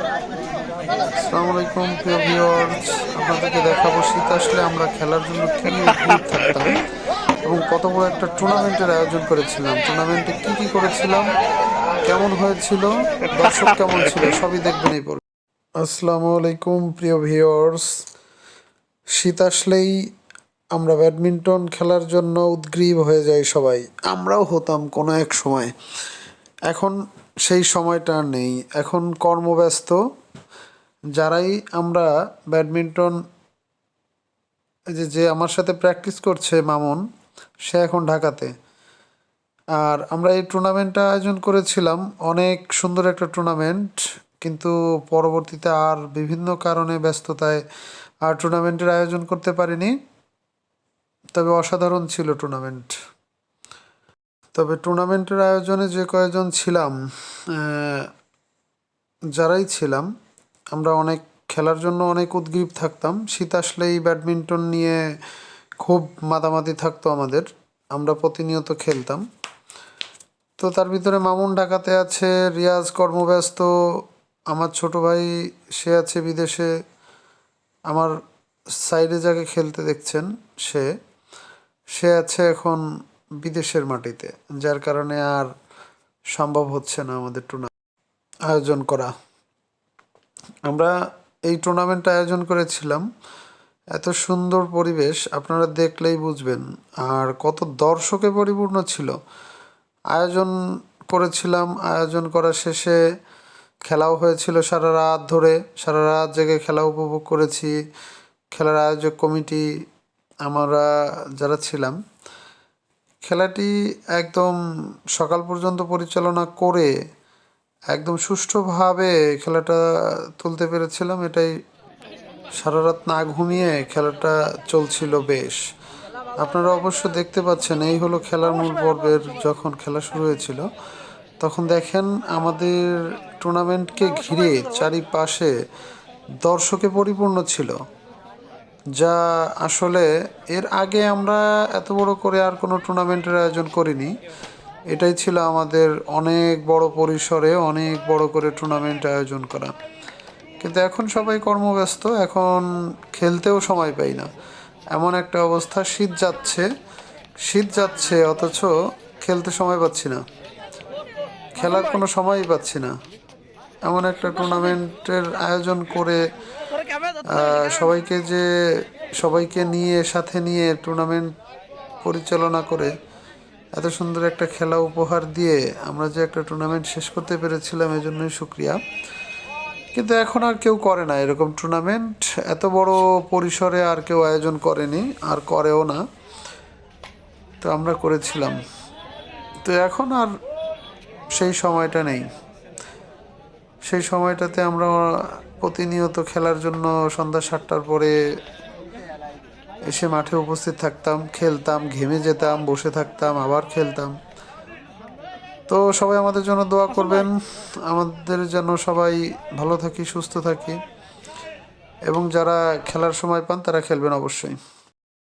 আসসালামু আলাইকুম, প্রিয় ভিউয়ার্স আপনাদেরকে দেখাবো শীত আসলে আমরা খেলার জন্য থাকতাম। এবং কত বড় একটা টুর্নামেন্টের আয়োজন করেছিলাম। টুর্নামেন্টে কি কি করেছিলাম? কেমন হয়েছিল? দর্শক কেমন ছিল? সবই দেখবেন এই পর্বে। আসসালামু আলাইকুম, প্রিয় ভিউয়ার্স শীত আসলেই আমরা ব্যাডমিন্টন খেলার জন্য উদ্গ্রীব হয়ে যাই সবাই। আমরাও হতাম কোনো এক সময়। এখন সেই সময়টা নেই। এখন কর্মব্যস্ত। যারাই আমরা ব্যাডমিন্টন যে যে আমার সাথে প্র্যাকটিস করছে মামুন, সে এখন ঢাকাতে। আর আমরা এই টুর্নামেন্টটা আয়োজন করেছিলাম, অনেক সুন্দর একটা টুর্নামেন্ট, কিন্তু পরবর্তীতে আর বিভিন্ন কারণে ব্যস্ততায় আর টুর্নামেন্টের আয়োজন করতে পারিনি। তবে অসাধারণ ছিল টুর্নামেন্ট। তবে টুর্নামেন্টের আয়োজনে যে কয়েকজন ছিলাম যারাই ছিলাম, আমরা অনেক খেলার জন্য অনেক উদ্গ্রীব থাকতাম। শীত আসলেই ব্যাডমিন্টন নিয়ে খুব মাতামাতি থাকতো আমাদের। আমরা প্রতিনিয়ত খেলতাম। তো তার ভিতরে মামুন ঢাকাতে আছে, রিয়াজ কর্মব্যস্ত, আমার ছোট ভাই, সে আছে বিদেশে। আমার সাইডে যাকে খেলতে দেখছেন, সে। সে আছে এখন বিদেশের মাটিতে, যার কারণে আর সম্ভব হচ্ছে না আমাদের টুর্নামেন্ট আয়োজন করা। আমরা এই টুর্নামেন্ট আয়োজন করেছিলাম। এত সুন্দর পরিবেশ, আপনারা দেখলেই বুঝবেন। আর কত দর্শকে পরিপূর্ণ ছিল। আয়োজন করেছিলাম, আয়োজন করা শেষে খেলাও হয়েছিল সারা রাত ধরে। সারা রাত জেগে খেলা উপভোগ করেছি। খেলার আয়োজক কমিটি আমরা যারা ছিলাম খেলাটি একদম সকাল পর্যন্ত পরিচালনা করে একদম সুষ্ঠুভাবে খেলাটা তুলতে পেরেছিলাম। এটাই সারা রাত না ঘুমিয়ে খেলাটা চলছিল বেশ। আপনারা অবশ্য দেখতে পাচ্ছেন, এই হলো খেলার মূল পর্বের যখন খেলা শুরু হয়েছিল, তখন দেখেন আমাদের টুর্নামেন্টকে ঘিরে চারিপাশে দর্শকে পরিপূর্ণ ছিল। যা আসলে এর আগে আমরা এত বড় করে আর কোনো টুর্নামেন্টের আয়োজন করিনি। এটাই ছিল আমাদের অনেক বড় পরিসরে অনেক বড় করে টুর্নামেন্ট আয়োজন করা। কিন্তু এখন সবাই কর্মব্যস্ত, এখন খেলতেও সময় পাই না। এমন একটা অবস্থা, শীত যাচ্ছে শীত যাচ্ছে, অথচ খেলতে সময় পাচ্ছি না। খেলার কোনো সময়ই পাচ্ছি না। এমন একটা টুর্নামেন্টের আয়োজন করে সবাইকে যে সবাইকে নিয়ে সাথে নিয়ে টুর্নামেন্ট পরিচালনা করে এত সুন্দর একটা খেলা উপহার দিয়ে আমরা যে একটা টুর্নামেন্ট শেষ করতে পেরেছিলাম এজন্যই শুক্রিয়া। কিন্তু এখন আর কেউ করে না এরকম টুর্নামেন্ট এত বড় পরিসরে আর কেউ আয়োজন করেনি আর করেও না। তো আমরা করেছিলাম। তো এখন আর সেই সময়টা নেই। সেই সময়টাতে আমরা প্রতিনিয়ত খেলার জন্য সন্ধ্যা সাতটার পরে এসে মাঠে উপস্থিত থাকতাম, খেলতাম, ঘেমে যেতাম, বসে থাকতাম, আবার খেলতাম। তো সবাই আমাদের জন্য দোয়া করবেন। আমাদের যেন সবাই ভালো থাকি, সুস্থ থাকি। এবং যারা খেলার সময় পান তারা খেলবেন অবশ্যই।